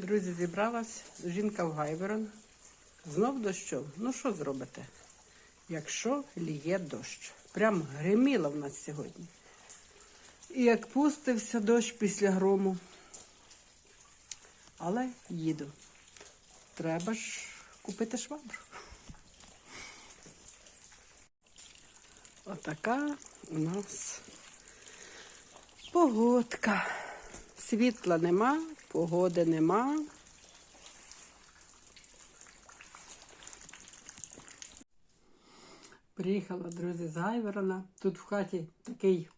Друзі, зібралась жінка в Гайверон. Знов дощов. Ну що зробите? Якщо ліє дощ. Прям гриміло в нас сьогодні. І як пустився дощ після грому. Але їду. Треба ж купити швабру. Отака у нас погодка. Світла нема, погоди нема. Приїхала, друзі, з Гайверона. Тут в хаті такий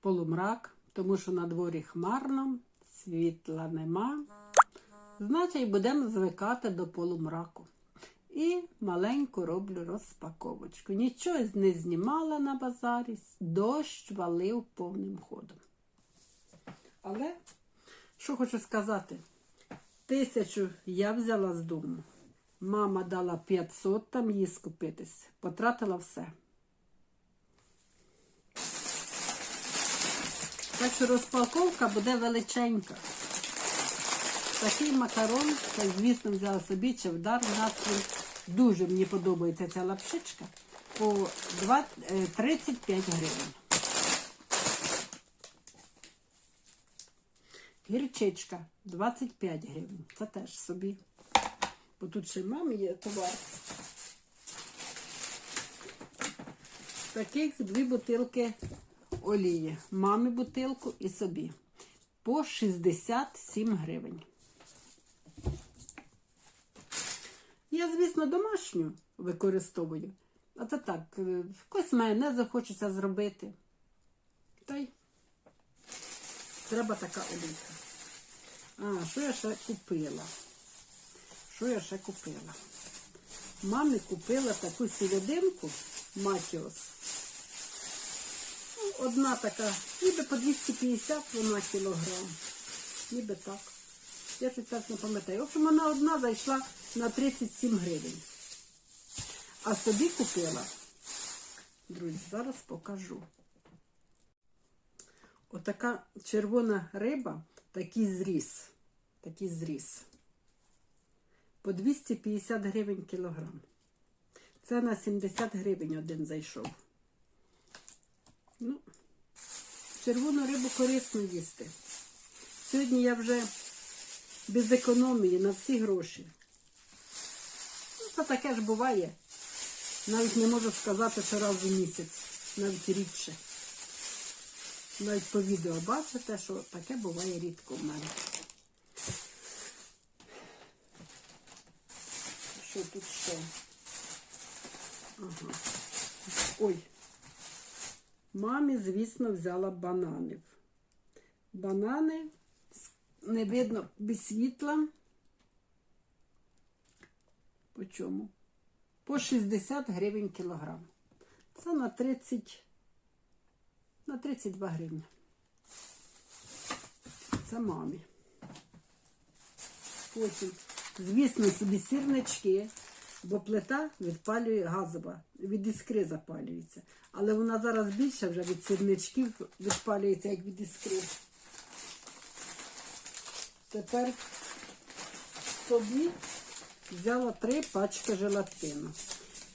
полумрак, тому що на дворі хмарно, світла нема. Значить, будемо звикати до полумраку. І маленьку роблю розпаковочку. Нічого не знімала на базарі, дощ валив повним ходом. Але, що хочу сказати, тисячу я взяла з дому. Мама дала 500 там їй скупитись. Потратила все. Так що розпаковка буде величенька. Такий макарон, це, звісно, взяла собі чевдар. У нас дуже мені подобається ця лапшичка. По 2, е, 35 гривень. Гірчичка 25 гривень. Це теж собі. Бо тут ще мамі є товар. Таких дві бутилки олії. Мамі бутилку і собі. По 67 гривень. Я, звісно, домашню використовую. А це так, е, якось майонезу хочеться зробити. Та й треба така олійка. А, що я ще купила? Що я ще купила? Мамі купила таку сільодинку Матіос. Ну, Одна така, ніби по 250 вона кілограм. Ніби так. Я щось так не пам'ятаю. В общем, вона одна зайшла на 37 гривень. А собі купила. Друзі, зараз покажу. Отака червона риба, такий зріз. Такий зріз. По 250 гривень кілограм. Це на 70 гривень один зайшов. Ну, червону рибу корисно їсти. Сьогодні я вже без економії на всі гроші. Ну, це таке ж буває. Навіть не можу сказати, що раз у місяць, навіть рідше. Навіть по відео бачите, що таке буває рідко в мене. Що тут ще? Ага. Ой. Мамі, звісно, взяла бананів. Банани не видно без світла. По чому? По 60 гривень кілограм. Це на 30, на 32 гривні. Це мамі. Потім, звісно, собі сірнички, бо плита відпалює газова, від іскри запалюється. Але вона зараз більше вже від сірничків відпалюється, як від іскри. Тепер собі взяла три пачки желатину.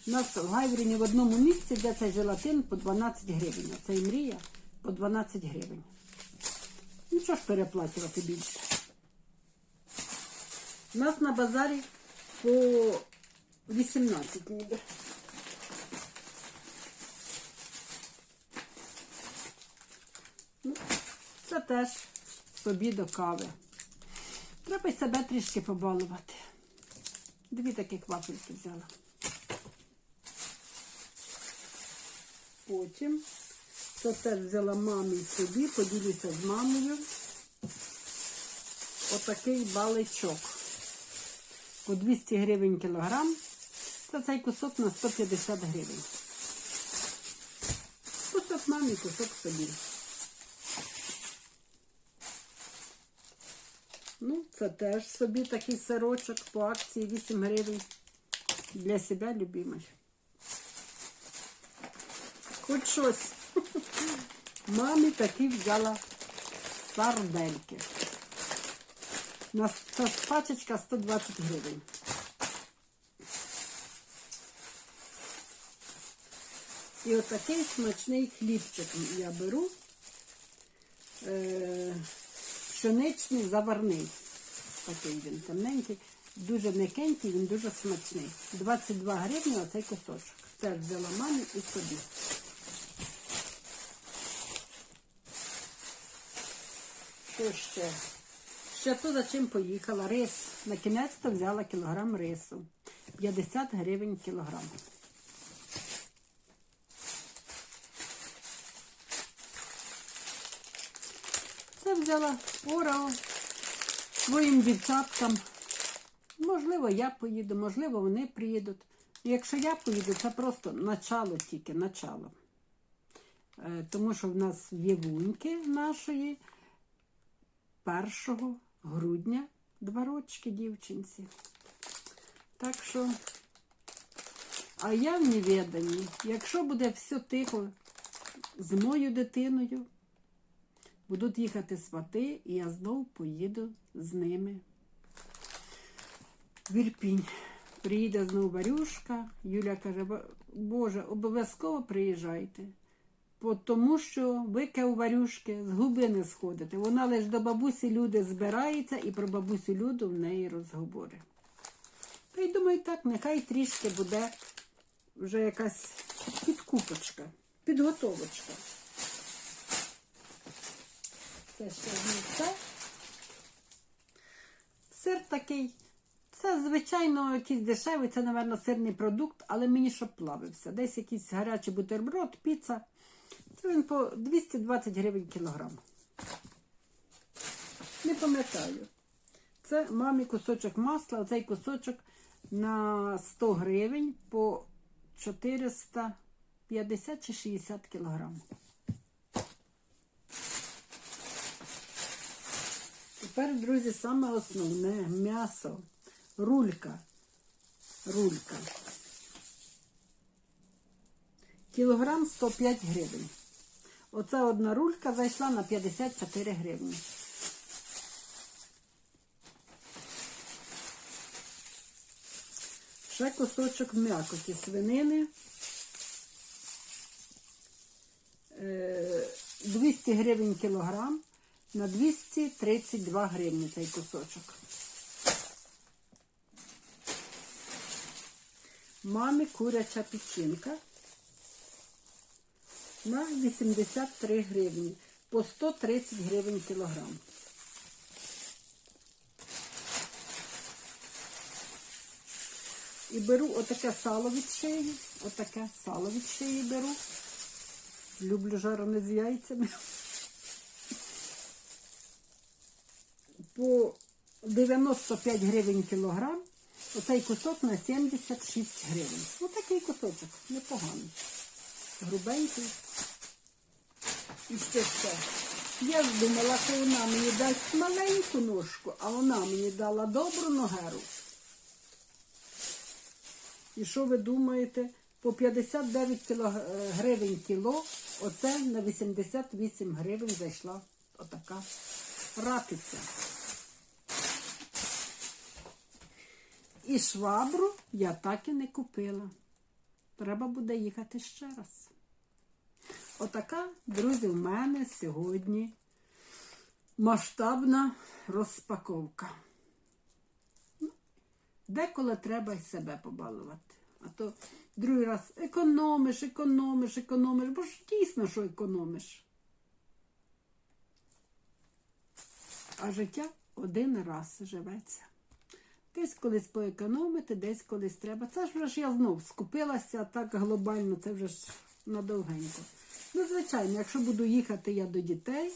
В Гайвріні в одному місці, де цей желатин по 12 гривень. а і мрія по 12 гривень. Ну що ж переплачувати більше? У нас на базарі по 18 ніби. Ну, це теж собі до кави. Треба й себе трішки побалувати. Дві таких вафельки взяла. Потім то теж взяла мамі собі, поділюся з мамою. Отакий баличок. По 200 гривень кілограм. Це цей кусок на 150 гривень. Кусок мамі, кусок собі. Ну, це теж собі такий сирочок по акції 8 гривень. Для себе любимий. Хоч щось. Мамі таки взяла сардельки. На пачечка 120 гривень. І отакий смачний хлібчик я беру. Е, пшеничний заварний. Такий він темненький, дуже м'якенький, він дуже смачний. 22 гривні оцей кусочок. Теж взяла мамі і собі. Що ще? Ще то за чим поїхала. Рис. На кінець то взяла кілограм рису. 50 гривень кілограм. Це взяла орао своїм дівчаткам. Можливо, я поїду, можливо, вони приїдуть. Якщо я поїду, це просто начало тільки, начало. Е, Тому що в нас є вуньки нашої 1 грудня два рочки дівчинці. Так що, а я в невіданні, якщо буде все тихо з моєю дитиною, будуть їхати свати, і я знову поїду з ними. в Ірпінь. Приїде знову Варюшка. Юля каже, Боже, обов'язково приїжджайте. Тому що ви ке у Варюшки з губи не сходите. Вона лише до бабусі люди збирається і про бабусю Люду в неї розговори. Та й думаю, так, нехай трішки буде вже якась підкупочка, підготовочка. Це ще не. Сир такий. Це, звичайно, якийсь дешевий, це, напевно, сирний продукт, але мені щоб плавився. Десь якийсь гарячий бутерброд, піца. Він по 220 гривень кілограм. Не пам'ятаю. Це мамі кусочок масла, оцей кусочок на 100 гривень по 450 чи 60 кілограм. Тепер, друзі, саме основне м'ясо. Рулька. Рулька. Кілограм 105 гривень. Оця одна рулька зайшла на 54 гривні. Ще кусочок м'якоті свинини. Е, 200 гривень кілограм на 232 гривні цей кусочок. Мамі куряча печінка на 83 гривні по 130 гривень кілограм. І беру отаке сало від шиї, отаке сало від шиї беру. Люблю жарене з яйцями. По 95 гривень кілограм. Оцей кусок на 76 гривень. Ось такий кусочок, непоганий. Грубенький. І ще що. Я ж думала, що вона мені дасть маленьку ножку, а вона мені дала добру ногеру. І що ви думаєте? По 59 кіло, е, гривень кіло, оце на 88 гривень зайшла отака рапиця. І швабру я так і не купила. Треба буде їхати ще раз. Отака, друзі, в мене сьогодні масштабна розпаковка. Ну, Деколи треба й себе побалувати. А то другий раз економиш, економиш, економиш, бо ж дійсно, що економиш. А життя один раз живеться. Десь колись поекономити, десь колись треба. Це ж вже ж я знов скупилася так глобально, це вже ж надовгенько. Ну, звичайно, якщо буду їхати я до дітей,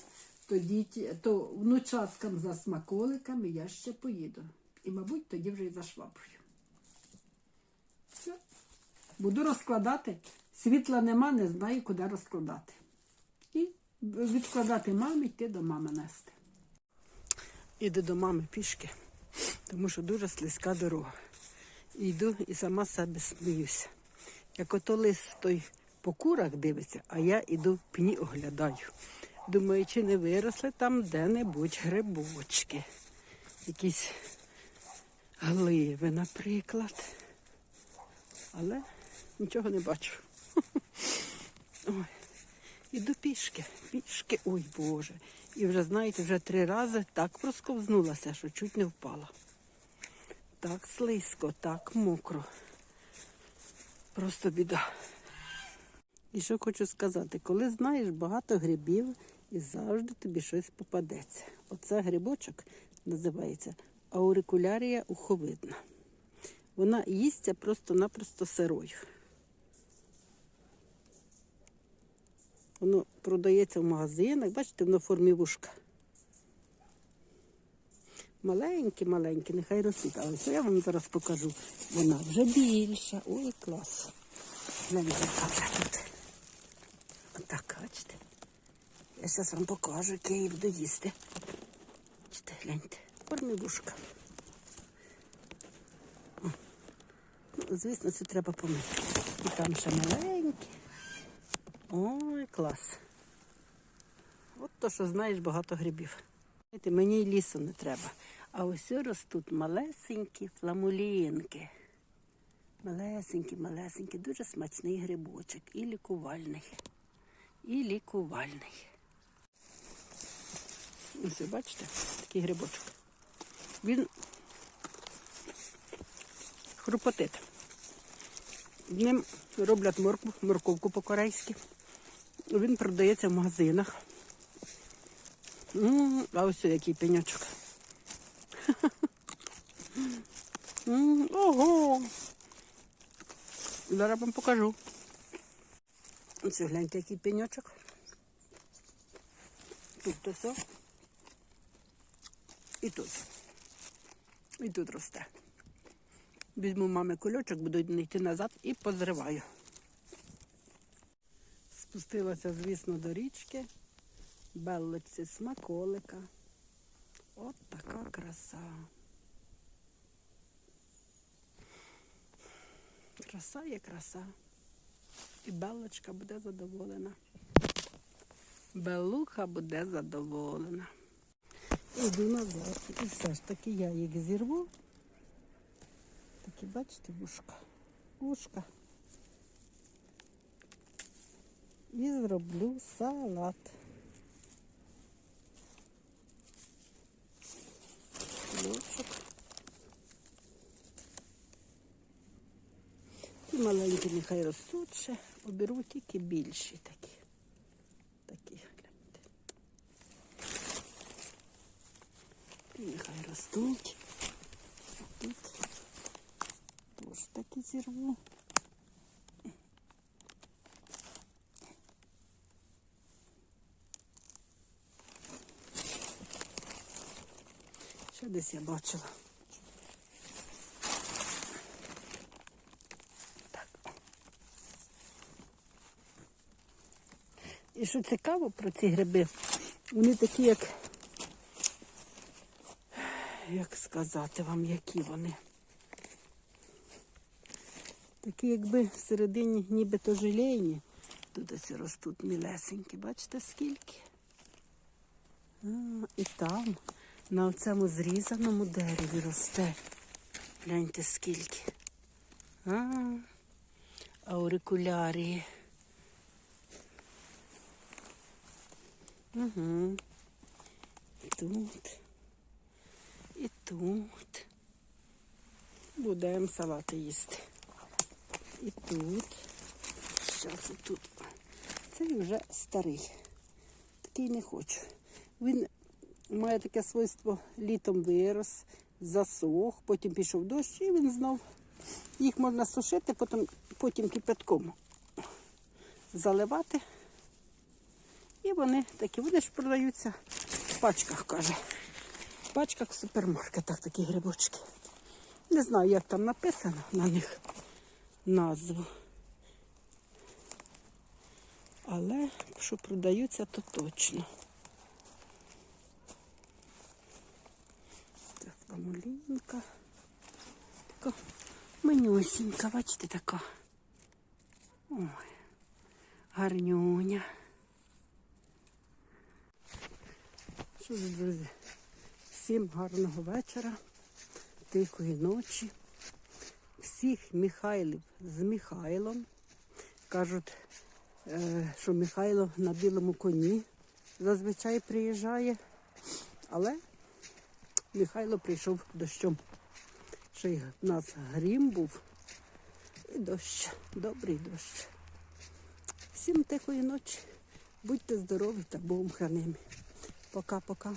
то, діті, то внучаткам за смаколиками я ще поїду. І, мабуть, тоді вже і за шваброю. Все. Буду розкладати. Світла нема, не знаю, куди розкладати. І відкладати мамі, йти до мами нести. Іду до мами пішки, тому що дуже слизька дорога. Йду і сама себе сміюся. Як ото лис той по курах дивиться, а я іду пні оглядаю. Думаю, чи не виросли там де-небудь грибочки. якісь гливи, наприклад. Але нічого не бачу. Ой. Іду пішки, пішки, ой Боже. І вже, знаєте, вже три рази так просковзнулася, що чуть не впала. Так слизько, так мокро. Просто біда. І що хочу сказати, коли знаєш багато грибів і завжди тобі щось попадеться. Оце грибочок називається аурикулярія уховидна. Вона їсться просто-напросто сирою. Воно продається в магазинах, бачите, воно в формі вушка. Маленькі, маленькі, нехай ростуть. А ось я вам зараз покажу. Вона вже більша. Ой, клас. Гляньте, яка тут. Отак, бачите. Я зараз вам покажу, як я її буду їсти. Бачите, гляньте. О. Ну, звісно, це треба помити. І там ще маленькі. Ой, клас. От то, що знаєш, багато грибів. Мені й лісу не треба. А ось ростуть малесенькі фламулінки. Малесенькі, малесенькі, дуже смачний грибочок. І лікувальний. І лікувальний. Ось, бачите, такий грибочок. Він хрупотить. Ним роблять моркву, морковку по-корейськи. Він продається в магазинах. М, А ось який пеньочок. Ого! Зараз вам покажу. Ось гляньте, який пеньочок. Тут то все. І тут. І тут росте. Візьму мами кульочок, буду йти назад і позриваю. Спустилася, звісно, до річки. Беллиці смаколика. От така краса. Краса є краса. І Беллочка буде задоволена. Белуха буде задоволена. Іду назад. І все ж таки я їх зірву. Такі, бачите, вушка. Вушка. І зроблю салат. Лучок. І нехай ростуть ще. Оберу тільки більші такі. Такі, гляньте. І нехай ростуть. А тут теж такі зірву. Ще десь я бачила. І що цікаво про ці гриби, вони такі, як, як сказати вам, які вони. Такі, якби всередині нібито желейні. Тут ось ростуть мілесенькі. Бачите скільки? А, і там, на цьому зрізаному дереві росте. Гляньте скільки. А, аурикулярії. Угу. Тут. І тут. Будемо салати їсти. І тут. Зараз і тут. Цей вже старий. Такий не хочу. Він має таке свойство літом вирос, засох, потім пішов дощ і він знов. Їх можна сушити, потім, потім кипятком заливати. Вони такі, вони ж продаються в пачках, каже. В пачках в супермаркетах такі грибочки. Не знаю, як там написано на них назву. Але що продаються, то точно. Це фламулінка. Така менюсінька, бачите, така. Ой, гарнюня. Що ж, друзі, Всім гарного вечора, тихої ночі. Всіх Михайлів з Михайлом. Кажуть, е, що Михайло на білому коні зазвичай приїжджає, але Михайло прийшов дощом. Ще й в нас грім був і дощ, добрий дощ. Всім тихої ночі. Будьте здорові та Богом хранимі. Пока-пока.